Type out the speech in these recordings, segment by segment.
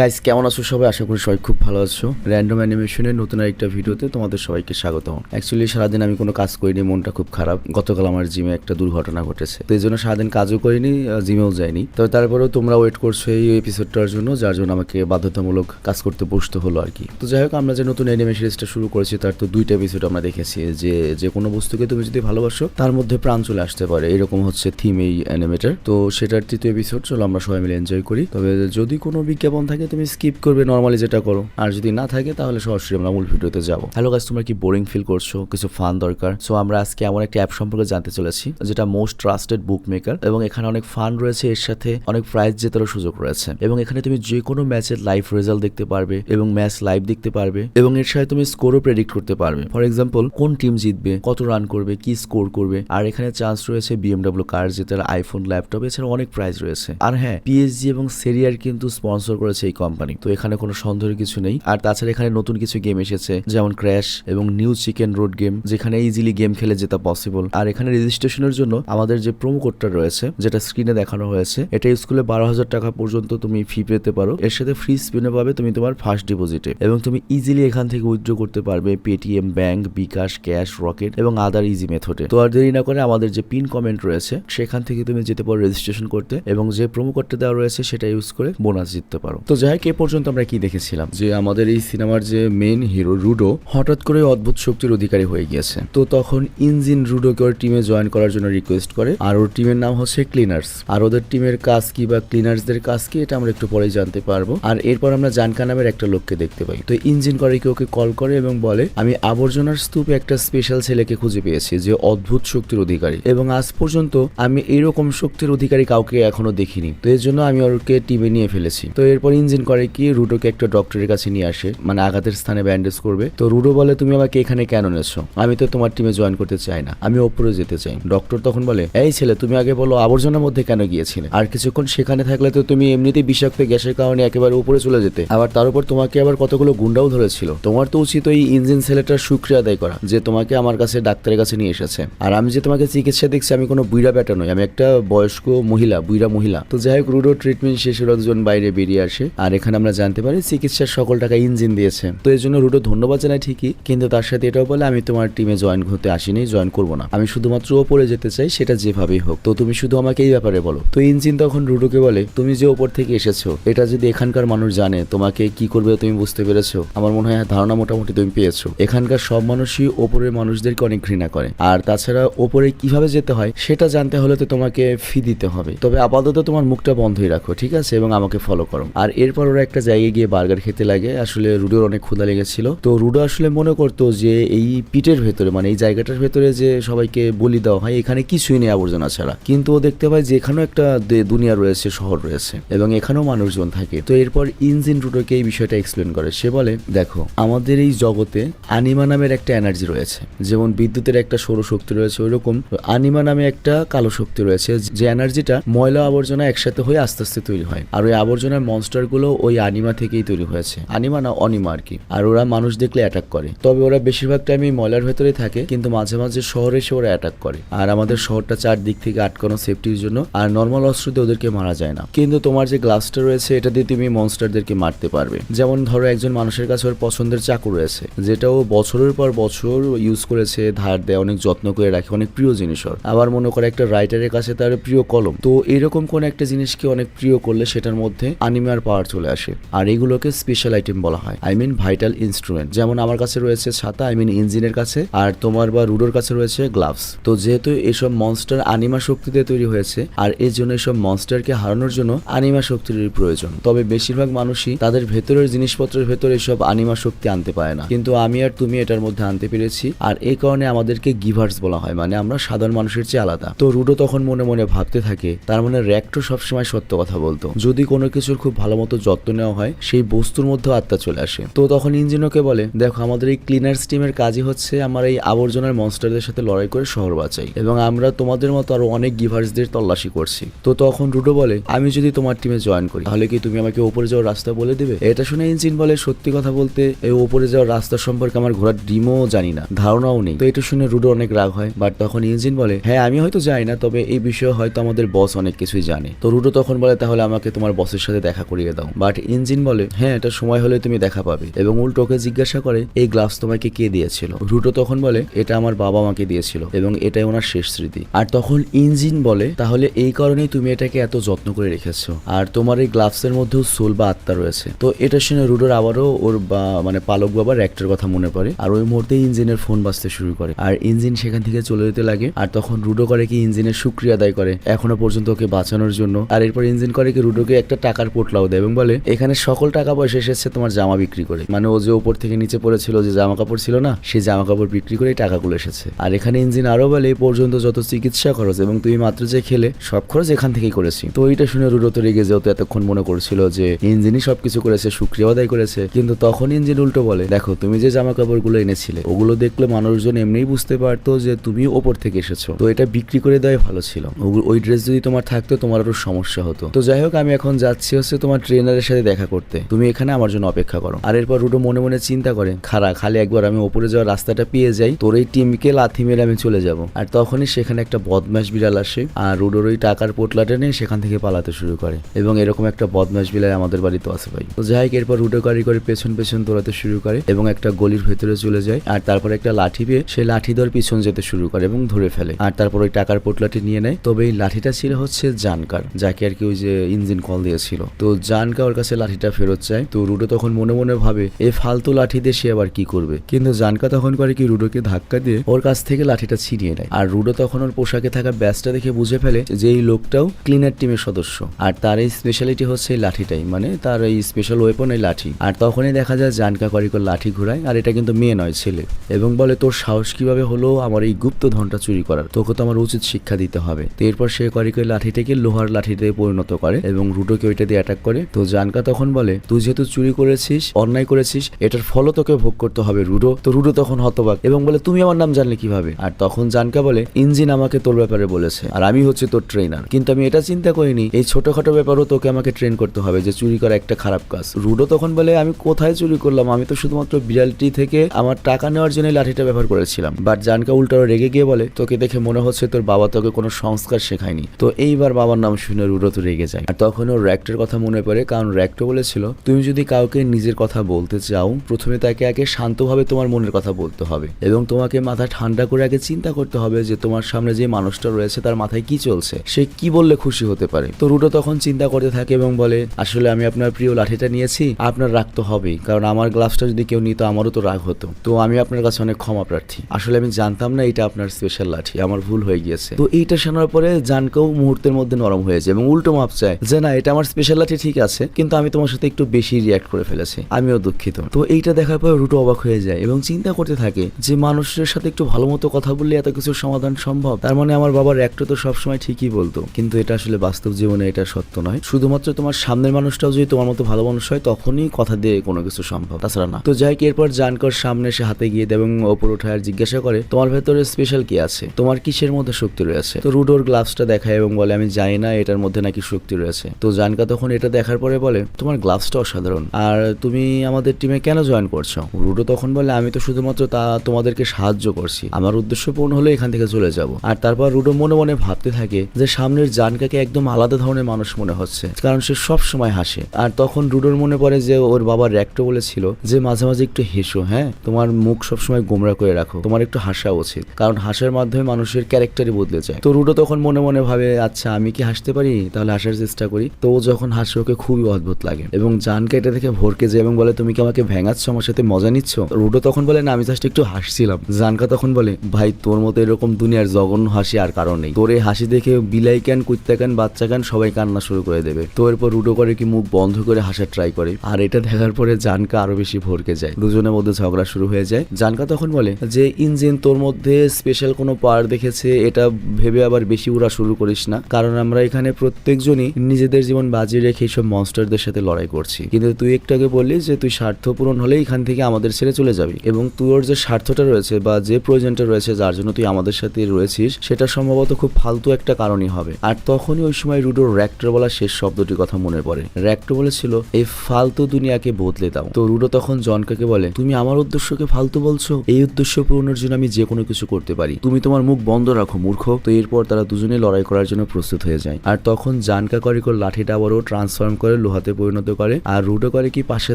Guys কেমন আছো সবাই? আশা করি সবাই খুব ভালো আছো। র্যান্ডম অ্যানিমেশনের নতুন একটা ভিডিওতে তোমাদের সবাইকে স্বাগত অ্যাকচুয়ালি সারাদিন আমি কোনো কাজ করিনি, মনটা খুব খারাপ। গতকাল আমার জিমে একটা দুর্ঘটনা ঘটেছে। তো এই জন্য সারাদিন কাজও করিনি জিমেও যাইনি। তবে তারপরেও তোমরা ওয়েট করছ এই এপিসোডটার জন্য, যার জন্য আমাকে বাধ্যতামূলক কাজ করতে বসতে হলো আর কি। তো যাই হোক আমরা যে নতুন অ্যানিমে সিরিজটা শুরু করেছি, তার তো দুইটা এপিসোড আমরা দেখেছি। যে যে কোনো বস্তুকে তুমি যদি ভালোবাসো, তার মধ্যে প্রাণ চলে আসতে পারে। এরকম হচ্ছে থিম এই অ্যানিমেটার তো সেটার তৃতীয় এপিসোড চলো আমরা সবাই মিলে এনজয় করি। তবে যদি কোনো বিজ্ঞাপন থাকে তুমি স্কিপ করবে নর্মালি যেটা করো। আর যদি না থাকে, তাহলে সরাসরি আমরা মূল ভিডিওতে যাব। হ্যালো গাছ তোমরা কি বোরিং ফিল করছ? কিছু ফান দরকার? সো আমরা আজকে এমন একটা অ্যাপ সম্পর্কে জানতে চলেছি, যেটা মোস্ট ট্রাস্টেড বুক মেকার এবং এখানে অনেক ফান রয়েছে, এর সাথে অনেক প্রাইজ জেতারও সুযোগ রয়েছে। এবং এখানে তুমি যে কোনো ম্যাচের লাইভ রেজাল্ট দেখতে পারবে এবং ম্যাচ লাইভ দেখতে পারবে এবং এর সাথে তুমি স্কোরও প্রেডিক্ট করতে পারবে। ফর এক্সাম্পল কোন টিম জিতবে, কত রান করবে, কি স্কোর করবে, আর এখানে চান্স রয়েছে বিএমডাব্লিউ কার জেতার আইফোন ল্যাপটপ এছাড়া অনেক প্রাইজ রয়েছে। আর হ্যাঁ পিএসজি এবং সেরিয়ার কিন্তু স্পন্সর করেছে কোম্পানি তো এখানে কোনো সন্দেহের কিছু নেই। আর তাছাড়া এখানে নতুন কিছু গেম এসেছে, যেমন ক্র্যাশ এবং নিউ চিকেন রোড গেম যেখানে ইজিলি গেম খেলে যেটা পসিবল আর এখানে রেজিস্ট্রেশনের জন্য আমাদের যে প্রোমো কোডটা রয়েছে, যেটা স্ক্রিনে দেখানো হয়েছে, এটা করলে বারো হাজার টাকা পর্যন্ত তুমি ফি পেতে পারো। এর সাথে ফ্রি স্পিনে পাবে তুমি তোমার ফার্স্ট ডিপোজিটে এবং তুমি ইজিলি এখান থেকে উইথড্র করতে পারবে Paytm bank bKash cash Rocket এবং আদার ইজি মেথডে তো আর দেরি না করে আমাদের যে পিন কমেন্ট রয়েছে, সেখান থেকে তুমি যেতে পারো রেজিস্ট্রেশন করতে এবং যে প্রোমো কোডটা দেওয়া রয়েছে, সেটা ইউজ করে বোনাস জিততে পারো। তো যাই এ পর্যন্ত আমরা কি দেখেছিলাম? যে আমাদের এই সিনেমার যে মেন হিরো রুডো হঠাৎ করে অদ্ভুত শক্তির অধিকারী হয়ে গিয়েছে। তো তখন ইঞ্জিন রুডোকে ওর টিমে জয়েন করার জন্য রিকোয়েস্ট করে, আর ওর টিমের নাম হচ্ছে ক্লিনার্স আর ওদের টিমের কাজ কি বা ক্লিনার্সদের কাজ কি, এটা আমরা একটু পরেই জানতে পারব। আর এরপর আমরা জানকা নামের একটা লোককে দেখতে পাই। তো ইঞ্জিন করে কি ওকে কল করে এবং বলে, আমি আবর্জনার স্তূপে একটা স্পেশাল ছেলেকে খুঁজে পেয়েছি, যে অদ্ভুত শক্তির অধিকারী। এবং আজ পর্যন্ত আমি এরকম শক্তির অধিকারী কাউকে এখনও দেখিনি। তো এর জন্য আমি ওকে টিমে নিয়ে ফেলেছি। তো এরপর ইঞ্জিন করে কি রুডোকে একটা ডক্টরের কাছে নিয়ে আসে মানে আঘাতের স্থানে ব্যান্ডেজ করবে? তো রুডো বলে, তুমি আমাকে এখানে কেন নেছো আমি তো তোমার টিমে জয়েন করতে চাই না। আমি ওপরে যেতে চাই। ডক্টর তখন বলে, এই ছেলে, তুমি আগে বলো, আবর্জনার মধ্যে কেন গিয়েছিলে? আর কিছুক্ষণ সেখানে থাকলে তো তুমি এমনিতেই বিষাক্ত গ্যাসের কারণে একেবারে উপরে চলে যেতে। আবার তার উপর তোমাকে আবার কতগুলো গুন্ডাও ধরেছিল। তোমার তো উচিত ওই ইঞ্জিন ছেলেটার সুক্রিয়া আদায় করা, যে তোমাকে আমার কাছে ডাক্তারের কাছে নিয়ে এসেছে। আর আমি যে তোমাকে চিকিৎসা দেখছি আমি কোনো বুইরা ব্যাটা নই। আমি একটা বয়স্ক মহিলা বুইরা মহিলা। তো যাই হোক রুডো ট্রিটমেন্ট শেষ হলো দুজন বাইরে বেরিয়ে আসে। আর এখানে আমরা জানতে পারি চিকিৎসার সকল টাকা ইঞ্জিন দিয়েছে। তো এই জন্য রুডো ধন্যবাদ জানাই ঠিকই, কিন্তু তার সাথে এটাও বলে আমি তোমার টিমে জয়েন হতে আসিনি জয়েন করব না। আমি শুধুমাত্র ওপরে যেতে চাই সেটা যেভাবেই হোক। তো তুমি শুধু আমাকে এই ব্যাপারে বলো। তো ইঞ্জিন তখন রুডোকে বলে, তুমি যে ওপর থেকে এসেছ, এটা যদি এখানকার মানুষ জানে, তোমাকে কি করবে তুমি বুঝতে পেরেছ? আমার মনে হয় ধারণা মোটামুটি তুমি পেয়েছ। এখানকার সব মানুষই ওপরের মানুষদেরকে অনেক ঘৃণা করে। আর তাছাড়া ওপরে কীভাবে যেতে হয়, সেটা জানতে হলে তো তোমাকে ফি দিতে হবে। তবে আপাতত তোমার মুখটা বন্ধই রাখো, ঠিক আছে? এবং আমাকে ফলো করো। আর এরপর ওরা একটা জায়গায় গিয়ে বার্গার খেতে লাগে। আসলে রুডোর অনেক ক্ষুধা লেগেছিল। তো রুডো আসলে মনে করতো যে এই পিটের ভেতরে মানে এই জায়গাটার ভেতরে যে সবাইকে বলি দেওয়া হয়, এখানে কিছুই নেই আবর্জনা ছাড়া। কিন্তু ও দেখতে পায় যে এখানেও একটা দুনিয়া রয়েছে, শহর রয়েছে এবং এখানেও মানুষজন থাকে। তো এরপর ইঞ্জিন রুডোকে এই বিষয়টা এক্সপ্লেন করে। সে বলে, দেখো, আমাদের এই জগতে আনিমা নামের একটা এনার্জি রয়েছে। যেমন বিদ্যুতের একটা সৌরশক্তি রয়েছে, ওইরকম আনিমা নামে একটা কালো শক্তি রয়েছে, যে এনার্জিটা ময়লা আবর্জনা একসাথে হয়ে আস্তে আস্তে তৈরি হয়। আর ওই আবর্জনার মনস্টার গুলো ওই আনিমা থেকেই তৈরি হয়েছে। আনিমা না অনিমা আর কি। আর ওরা মানুষ দেখলে অ্যাটাক করে। তবে ওরা বেশিরভাগ টাইমে ময়লার ভেতরে থাকে, কিন্তু মাঝে মাঝে শহরে এসে ওরা অ্যাটাক করে। আর আমাদের শহরটা চারদিক থেকে আটকানো সেফটির জন্য, আর নর্মাল অস্ত্র দিয়ে ওদেরকে মারা যায় না। কিন্তু তোমার যে গ্লাসটা রয়েছে, এটা দিয়ে তুমি মনস্টারদেরকে মারতে পারবে। যেমন ধরো একজন মানুষের কাছে ওর পছন্দের চাকু রয়েছে, যেটা ও বছরের পর বছর ইউজ করেছে, ধার দেয়, অনেক যত্ন করে রাখে, অনেক প্রিয় জিনিস ওর। আবার মনে করে একটা রাইটারের কাছে তার প্রিয় কলম। তো এরকম কোন একটা জিনিসকে অনেক প্রিয় করলে সেটার মধ্যে আনিমার পাওয়ার চলে আসে। আর এগুলোকে স্পেশাল আইটেম বলা হয়। আই মিন ভাইটাল ইনস্ট্রুমেন্ট যেমন আমার কাছে রয়েছে ছাতা আই মিন ইঞ্জিনের কাছে, আর তোমার বা রুডোর কাছে রয়েছে গ্লাভস তো যেহেতু এসব মনস্টার আনিমা শক্তিতে তৈরি হয়েছে, আর এর জন্য এসব মনস্টারকে হারানোর জন্য আনিমা শক্তির প্রয়োজন। তবে বেশিরভাগ মানুষই তাদের ভেতরের জিনিসপত্রের ভেতরে এসব আনিমা শক্তি আনতে পারে না। কিন্তু আমি আর তুমি এটার মধ্যে আনতে পেরেছি, আর এই কারণে আমাদেরকে গিভার্স বলা হয় মানে আমরা সাধারণ মানুষের চেয়ে আলাদা। তো রুডো তখন মনে মনে ভাবতে থাকে, তার মানে র্যাক্টো সবসময় সত্য কথা বলতো। যদি কোনো কিছুর খুব ভালো মতো যত্ন নেওয়া হয়, সেই বস্তুর মধ্যে আত্মা চলে আসে। তো তখন ইঞ্জিনকে বলে, দেখো, আমাদের এই ক্লিনার্স টিমের কাজই হচ্ছে আমার এই আবর্জনার মনস্টারদের সাথে লড়াই করে শহর বাঁচাই এবং আমরা তোমাদের মতো আরও অনেক গিভার্সদের তল্লাশি করছি। তো তখন রুডো বলে, আমি যদি তোমার টিমে জয়েন করি, তাহলে কি তুমি আমাকে ওপরে যাওয়ার রাস্তা বলে দেবে? এটা শুনে ইঞ্জিন বলে, সত্যি কথা বলতে এই ওপরে যাওয়ার রাস্তা সম্পর্কে আমার ঘোরার ডিমও জানি না, ধারণাও নেই। তো এটা শুনে রুডো অনেক রাগ হয় বাট তখন ইঞ্জিন বলে হ্যাঁ আমি হয়তো যাই না, তবে এই বিষয়ে হয়তো আমাদের বস অনেক কিছুই জানে। তো রুডো তখন বলে, তাহলে আমাকে তোমার বসের সাথে দেখা করিয়ে দাও। দাও। বাট ইঞ্জিন বলে হ্যাঁ এটা সময় হলে তুমি দেখা পাবে। এবং উল্টো ওকে জিজ্ঞাসা করে, এই গ্লাভস তোমাকে কে দিয়েছিল? রুটো তখন বলে, এটা আমার বাবা আমাকে দিয়েছিল। এবং এটাই ওনার শেষ স্মৃতি। আর তখন ইঞ্জিন বলে, তাহলে এই কারণেই তুমি এটাকে এত যত্ন করে রেখেছো। আর তোমার এই গ্লাভসের মধ্যেও সোল বা আত্মা রয়েছে। তো এটা শুনে রুডোর আবারও ওর মানে পালক বাবার একটা কথা মনে পড়ে। আর ওই মুহূর্তে ইঞ্জিনের ফোন বাজতে শুরু করে। আর ইঞ্জিন সেখান থেকে চলে যেতে লাগে। আর তখন রুডো করে কি ইঞ্জিনের সুক্রিয়া আদায় করে, এখনও পর্যন্ত ওকে বাঁচানোর জন্য। আর এরপর ইঞ্জিন করে কি রুডোকে একটা টাকার পোটলাও দেয় এবং বলে এখানে সকল টাকা পয়সা এসেছে তোমার জামা বিক্রি করে। মানে ও যে উপর থেকে নিচে পড়েছিল যে জামা কাপড় ছিল না, সেই জামা কাপড় বিক্রি করে টাকাগুলো এসেছে। আর এখানে ইঞ্জিন আরও বলে, এই পর্যন্ত যত চিকিৎসা খরচ এবং তুমি মাত্র যে খেলে, সব খরচ এখান থেকেই করেছি। তো এইটা শুনে রুডো তো রেগে যেহেতু এতক্ষণ মনে করছিল যে ইঞ্জিনই সবকিছু করেছে, সুক্রিয়া আদায় করেছে। কিন্তু তখন ইঞ্জিন উল্টো বলে, দেখো, তুমি যে জামা কাপড়গুলো এনেছিলে, ওগুলো দেখলে মানুষজন এমনিই বুঝতে পারতো যে তুমি ওপর থেকে এসেছ। তো এটা বিক্রি করে দেওয়াই ভালো ছিল। ওই ড্রেস যদি তোমার থাকতো, তোমার আরও সমস্যা হতো। তো যাই হোক, আমি এখন যাচ্ছি হচ্ছে তোমার ট্রেনারের সাথে দেখা করতে। তুমি এখানে আমার জন্য অপেক্ষা করো। আর এরপর রুডো মনে মনে চিন্তা করে খারা খালি একবার আমি ওপরে যাওয়ার রাস্তাটা পেয়ে যাই, তোর এই টিমকে লাথি মেরে আমি চলে যাব। আর তখনই সেখানে একটা বদমাস বিড়াল আসে, আর রুডোর ওই টাকার পোটলাটা নিয়ে সেখান থেকে পালাতে শুরু করে। এবং এরকম একটা বদমাস বিড়াল আমাদের বাড়িতে আছে ভাই। তো যাই হোক, এরপর রুডো গাড়ি করে পেছন পেছন দৌড়াতে শুরু করে এবং একটা গলির ভেতরে চলে যায়, আর তারপর একটা লাঠি পেয়ে সে লাঠি দর পিছন যেতে শুরু করে এবং ধরে ফেলে। আর তারপর ওই টাকার পোটলাটি নিয়ে নেয়। তবে এই লাঠিটা ছিল হচ্ছে জানকার, যাকে আর কি ওই যে ইঞ্জিন কল দিয়েছিল। তো জানকা ওর কাছে লাঠিটা ফেরত চায়। তো রুডো তখন মনে মনে ভাবে এই ফালতু লাঠি দিয়ে সে আবার কি করবে? কিন্তু জানকা তখন করে কি রুডোকে ধাক্কা দিয়ে ওর কাছ থেকে লাঠিটা ছিনিয়ে নেয়। আর রুডো তখন ওর পোশাকে থাকা ব্যাসটা দেখে বুঝে ফেলে যে এই লোকটাও ক্লিনার টিমের সদস্য। আর তার এই স্পেশালিটি হচ্ছে এই লাঠিটাই মানে তার এই স্পেশাল ওয়েপন এই লাঠি। আর তখনই দেখা যায় জানকা করিকর লাঠি ঘুরায়, আর এটা কিন্তু মেয়ে নয়, ছেলে। এবং বলে, তোর সাহস কীভাবে হলো আমার এই গুপ্ত ধনটা চুরি করার? তোকে তো আমার উচিত শিক্ষা দিতে হবে। তো এরপর সে করিকর লাঠিটাকে লোহার লাঠিতে পরিণত করে এবং রুডোকে ওইটা দিয়ে অ্যাটাক করে। তো জানকা তখন বলে, তুই যেহেতু চুরি করেছিস, অন্যায় করেছিস, এটার ফলও তোকে ভোগ করতে হবে, রুডো। তো রুডো তখন হতবাক এবং বলে, তুমি আমার নাম জানলে কীভাবে? আর তখন জানকা বলে, ইঞ্জিন আমাকে তোর ব্যাপারে বলেছে আর আমি হচ্ছে তোর ট্রেনার কিন্তু আমি এটা চিন্তা করিনি, এই ছোটখাটো ব্যাপারও তোকে আমাকে ট্রেন করতে হবে যে চুরি করা একটা খারাপ কাজ। রুডো তখন বলে, আমি কোথায় চুরি করলাম? আমি তো শুধুমাত্র বিড়ালটি থেকে আমার টাকা নেওয়ার জন্য লাঠিটা ব্যবহার করেছিলাম। বাট জানকা উল্টো রেগে গিয়ে বলে, তোকে দেখে মনে হচ্ছে তোর বাবা তোকে কোনো সংস্কার শেখায়নি। তো এইবার বাবার নাম শুনে রুডো তো রেগে যায়। আর তখন ওর র্যাক্টের কথা মনে পড়ে কারণ র্যাক্টো বলেছিল, তুমি যদি কাউকে নিজের কথা বলতে চাও, প্রথমে তাকে আগে শান্তভাবে তোমার মনের কথা বলতে হবে এবং তোমাকে মাথা ঠান্ডা করে আগে চিন্তা করতে হবে যে তোমার সামনে যে মানুষটা রয়েছে তার মাথায় কি চলছে। সে কি বললে খুশি হতে পারে? তো রুডো তখন চিন্তা করতে থাকে এবং বলে, আসলে আমি আপনার প্রিয় লাঠিটা নিয়েছি, আপনার রাগ তো হবেই, কারণ আমার গ্লাভসটা যদি কেউ নিত আমারও তো রাগ হতো। তো আমি আপনার কাছে অনেক ক্ষমা প্রার্থী। আসলে আমি জানতাম না এটা আপনার স্পেশাল লাঠি, আমার ভুল হয়ে গিয়েছে। তো এইটা শোনার পরে জানকেও মুহূর্তের মধ্যে নরম হয়েছে এবং উল্টো মাপ চায় যে, না, এটা আমার স্পেশাল লাঠি ঠিক আছে। কিন্তু আমি তোমার সাথে একটু বেশি রিয়াক্ট করে ফেলেছি। আমিও দুঃখিত। তো এইটা দেখার পর রুটো অবাক হয়ে যায় এবং চিন্তা করতে থাকে যে মানুষের সাথে একটু ভালো মতো কথা বললে এত কিছু সমাধান সম্ভব? তার মানে আমার বাবার একটা তো সবসময় ঠিকই বলতো। কিন্তু এটা আসলে বাস্তব জীবনে এটা সত্য নয়। শুধুমাত্র তোমার সামনের মানুষটাও যদি তোমার মতো ভালো মানুষ হয়, তখনই কথা দিয়ে কোনো কিছু সম্ভব। তাছাড়া না। তো যাই এরপর জানকর সামনে সে হাতে গিয়ে দেয় এবং ওপর উঠায় জিজ্ঞাসা করে, তোমার ভেতরে স্পেশাল কি আছে? তোমার কিসের মধ্যে শক্তি রয়েছে? তো রুডোর গ্লাভসটা দেখায় এবং বলে, আমি জানি না, এটার মধ্যে নাকি শক্তি রয়েছে। তো জানকা তখন এটা দেখার পরে বলে, তোমার গ্লাভসটা অসাধারণ। আর তুমি আমাদের টিমে কেন জয়েন করছ? রুডো তখন বলে, আমি তো শুধুমাত্র তা তোমাদেরকে সাহায্য করছি। আমার উদ্দেশ্য পূর্ণ হলে এখান থেকে চলে যাব। আর তারপর রুডো মনে মনে ভাবতে থাকে যে সামনের জানকাকে একদম আলাদা ধরনের মানুষ মনে হচ্ছে, কারণ সে সব সময় হাসে। আর তখন রুডোর মনে পড়ে যে ওর বাবা র্যাক্টো বলেছিল যে মাঝে মাঝে একটু হেসো হ্যাঁ? তোমার মুখ সবসময় গোমরা করে রাখো। তোমার একটু হাসা উচিত। কারণ হাসার মাধ্যমে মানুষের ক্যারেক্টারই বদলে যায়। তো রুডো তখন মনে মনে ভাবে আচ্ছা আমি কি হাসতে পারি? তাহলে হাসার চেষ্টা করি। তো ও যখন হাসে, ওকে খুবই অদ্ভুত লাগে। এবং জানকে এটা দেখে ভরকে যায় এবং বলে, তুমি কি আমাকে ভেঙাচ্ছ? আমার সাথে মজা নিচ্ছ? রুডো তখন বলে, না, আমি জাস্ট একটু হাসছিলাম। জানকা তখন বলে, ভাই, তোর মতো এরকম দুনিয়ার জঘন্য হাসি আর কারণ নেই। তোর এই হাসি দেখে বিলাই ক্যান কুত্তা ক্যান বাচ্চা ক্যান সবাই কান্না শুরু করে দেবে। তো এরপর রুডো করে কি মুখ বন্ধ করে হাসার ট্রাই করে। আর এটা দেখার পরে জানকা আরও বেশি ভরকে যায়। দুজনের মধ্যে ঝগড়া শুরু হয়ে যায়। জানকা তখন বলে, যে ইঞ্জিন তোর মধ্যে স্পেশাল কোনো পাওয়ার দেখেছে, এটা ভেবে আবার বেশি উড়া শুরু করিস না। কারণ আমরা এখানে প্রত্যেকজনই নিজেদের জীবন বাজি রেখে সব মনস্টারদের সাথে লড়াই করছি। কিন্তু তুই একটু আগে বললি যে তুই স্বার্থ পূরণ হলে এখান থেকে আমাদের ছেড়ে চলে যাবি। এবং তোর যে স্বার্থটা রয়েছে বা যে প্রয়োজনটা রয়েছে যার জন্য তুই আমাদের সাথে রয়েছিস, সেটা সম্ভবত খুব ফালতু একটা কারণই হবে। আর তখনই ওই সময় রুডোর র্যাক্টর বলা শেষ শব্দটির কথা মনে পড়ে। র্যাক্টর বলেছিল, এই ফালতু দুনিয়াকে বদলে দাও। তো রুডো তখন জনকাকে বলে, তুমি আমার উদ্দেশ্যকে ফালতু বলছো? এই উদ্দেশ্য পূরণের জন্য আমি যে কোনো কিছু করতে পারি। তুমি তোমার মুখ বন্ধ রাখো, মূর্খ। তো এরপর তারা দুজনে লড়াই করার জন্য প্রস্তুত হয়ে যায়। আর তখন জানকা করিকর লাঠিটা আবারও ট্রান্সফর্ম করে করে লোহাতে পরিণত করে। আর রুডো করে কি পাশে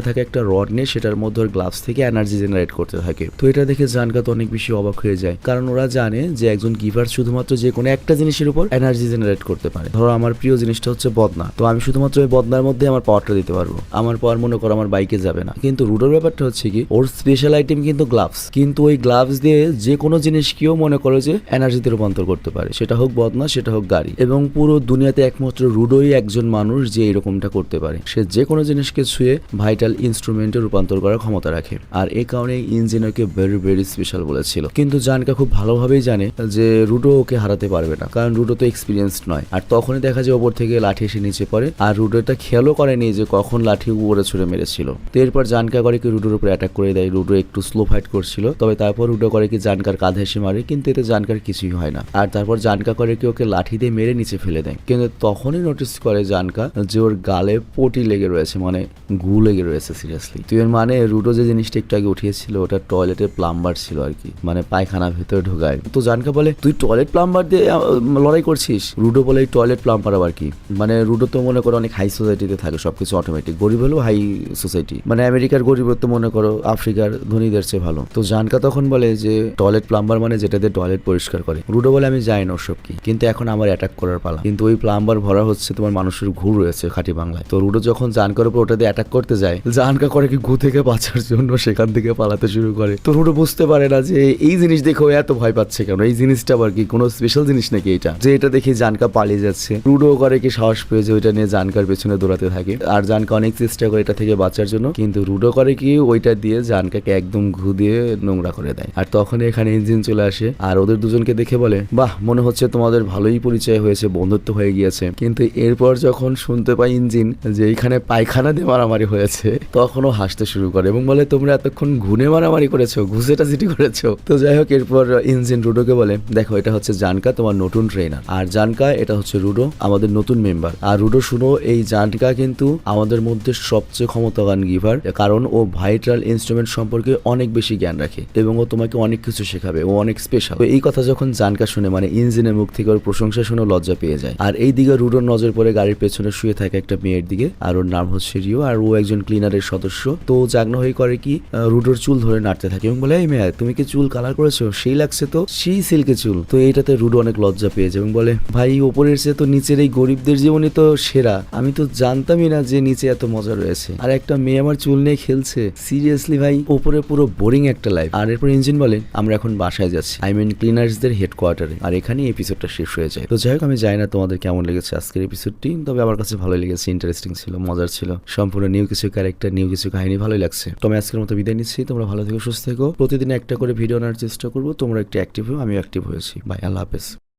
থাকে একটা রড নিয়ে সেটার মধ্যে গ্লাভস থেকে এনার্জি জেনারেট করতে থাকে। তো এটা দেখে জানকা তো অনেক বেশি অবাক হয়ে যায়। কারণ ওরা জানে যে একজন গিভার শুধুমাত্র যে কোনো একটা জিনিসের উপর এনার্জি জেনারেট করতে পারে। ধরো আমার প্রিয় জিনিসটা হচ্ছে বদনা। তো আমি শুধুমাত্র ওই বদনার মধ্যে আমার পাওয়ারটা দিতে পারব। আমার পাওয়ার মনে করো আমার বাইকে যাবে না। কিন্তু রুডোর ব্যাপারটা হচ্ছে কি, ওর স্পেশাল আইটেম কিন্তু গ্লাভস কিন্তু ওই গ্লাভস দিয়ে যে কোনো জিনিস কেউ মনে করো যে এনার্জিতে রূপান্তর করতে পারে। সেটা হোক বদনা, সেটা হোক গাড়ি। এবং পুরো দুনিয়াতে একমাত্র রুডোই একজন মানুষ যে এরকমটা করতে পারে। সে যে কোনো জিনিসকে ছুঁয়ে ভাইটাল ইনস্ট্রুমেন্টে রূপান্তর করার ক্ষমতা রাখে। আর এই কারণে ইঞ্জিন ওকে ভেরি ভেরি স্পেশাল বলেছিল। কিন্তু জানকা খুব ভালোভাবেই জানে যে রুডো ওকে হারাতে পারবে না, কারণ রুডো তো এক্সপিরিয়েন্স নয়। আর তখনই দেখা যায় ওপর থেকে লাঠি এসে নিচে পড়ে, আর রুডো এটা খেয়ালও করেনি যে কখন লাঠি উপরে ছুড়ে মেরেছিল। তো এরপর জানকা করে কি রুডোর উপর অ্যাটাক করে দেয় রুডো একটু স্লো ফাইট করছিল। তবে তারপর রুডো করে কি জানকার কাঁধে এসে মারে, কিন্তু এতে জানকার কিছুই হয় না। আর তারপর জানকা করে কি ওকে লাঠি দিয়ে মেরে নিচে ফেলে দেয়। কিন্তু তখনই নোটিস করে জানকা যে ওর গালে পটি লেগে রয়েছে মানে গু লেগে রয়েছে সিরিয়াসলি তুই মানে রুডো যে জিনিসটা একটু আগে উঠিয়েছিল, ওটা টয়লেটের প্লাম্বার ছিল আর কি মানে পায়খানা ভেতরে ঢোকায়। তো জানকা বলে, তুই টয়লেট প্লাম্বার দিয়ে লড়াই করছিস? রুডো বলে টয়লেট প্লাম্বার আবার কি? মানে রুডো তো মনে করো অনেক হাই সোসাইটিতে থাকে, সবকিছু অটোমেটিক গরিব হলেও হাই সোসাইটি মানে আমেরিকার গরিব তো মনে করো আফ্রিকার ধনীদের চেয়ে ভালো। তো জানকা তখন বলে যে টয়লেট প্লাম্বার মানে যেটা দিয়ে টয়লেট পরিষ্কার করে। রুডো বলে, আমি জানি না ওসব কি। কিন্তু এখন আমার অ্যাটাক করার পালা। কিন্তু ওই প্লাম্বার ভরা হচ্ছে তোমার মানুষের ঘুর রয়েছে খাটি খাঁটি বাংলায় তো রুডো যখন জানকার উপর ওটা দিয়ে অ্যাটাক করতে যায়, জানকা করে কি ঘু থেকে বাঁচার জন্য সেখান থেকে পালাতে শুরু করে। তো রুডো বুঝতে পারে না যে এই জিনিস দেখে ও এত ভয় পাচ্ছে কেন? এই জিনিসটা আবার কি কোনো স্পেশাল জিনিস নাকি এটা? যে এটা দেখে জানকা পালিয়ে যাচ্ছে। রুডো করে কি সাহস পেয়ে যে ওইটা নিয়ে জানকার পেছনে দৌড়াতে থাকে। আর জানকা অনেক চেষ্টা করে এটা থেকে বাঁচার জন্য, কিন্তু রুডো করে কি ওইটা দিয়ে জানকাকে একদম ঘু দিয়ে নোংরা করে দেয়। আর তখন এখানে ইঞ্জিন চলে আসে, আর ওদের দুজনকে দেখে বলে, বাহ, মনে হচ্ছে তোমাদের ভালোই পরিচয় হয়েছে, বন্ধুত্ব হয়ে গিয়েছে। কিন্তু এরপর যখন শুনতে পাই ইঞ্জিন যে এইখানে পায়খানা দিয়ে মারামারি হয়েছে, তখনও হাসতে শুরু করে এবং বলে, তোমরা এতক্ষণ ঘুনে মারামারি করেছ, ঘুষেটা সিটি করেছ? তো যাই হোক, এরপর ইঞ্জিন রুডোকে বলে, দেখো, এটা হচ্ছে জানকা, তোমার নতুন ট্রেনার আর জানকা, এটা হচ্ছে রুডো, আমাদের নতুন মেম্বার আর রুডো, শুনো, এই জানকা কিন্তু আমাদের মধ্যে সবচেয়ে ক্ষমতাবান গিভার, কারণ ও ভাইটাল ইনস্ট্রুমেন্ট সম্পর্কে অনেক বেশি জ্ঞান রাখে এবং ও তোমাকে অনেক কিছু শেখাবে, ও অনেক স্পেশাল তো এই কথা যখন জানকা শুনে মানে ইঞ্জিনের মুখ থেকে ওর প্রশংসা শুনে লজ্জা পেয়ে যায়। আর এই দিকে রুডোর নজর পড়ে গাড়ির পেছনে শুয়ে থাকে একটা মেয়ের দিকে, আর ওর নাম হচ্ছে রিও, আর ও একজন ক্লিনারের সদস্য। তো জাগ্ন হয়ে করে কি রুডোর চুল ধরে নাড়তে থাকে। এবং বলে, এই মেয়ে, তুমি কি চুল কালার করেছ? সেই লাগছে তো, সেই সিল্কে চুল। তো এইটাতে রুডো অনেক লজ্জা পেয়েছে এবং বলে, ভাই, ওপরের চেয়ে তো নিচের এই গরিবদের জীবনই তো সেরা। আমি তো জানতামই না যে নিচে এত মজা রয়েছে। আর একটা মেয়ে আমার চুল নিয়ে খেলছে। সিরিয়াসলি ভাই, ওপরে পুরো বোরিং একটা লাইফ। আর এরপর ইঞ্জিন বলে, আমরা এখন বাসায় যাচ্ছি। I mean ক্লিনার্সদের হেডকোয়ার্টারে। আর এখানেই এপিসোডটা শেষ হয়ে যায়। তো যাই হোক, আমি জানি না তোমাদের কেমন লেগেছে আজকের এপিসোডটি, তবে আমার কাছে ভালো লেগেছে ইন্টারেস্টিং ছিল, মজার ছিল। সম্পূর্ণ নিউ কিছু ক্যারেক্টার নিউ কিছু কাহিনী, ভালোই লাগছে। তো আমি আজকের মতো বিদায় নিচ্ছি, তোমরা ভালো থেকো, সুস্থ থেকো। প্রতিদিন একটা করে ভিডিও আনার চেষ্টা করব, তোমরা একটু অ্যাক্টিভ হও, আমিও অ্যাক্টিভ হয়েছি। বাই আল্লাহ হাফেজ।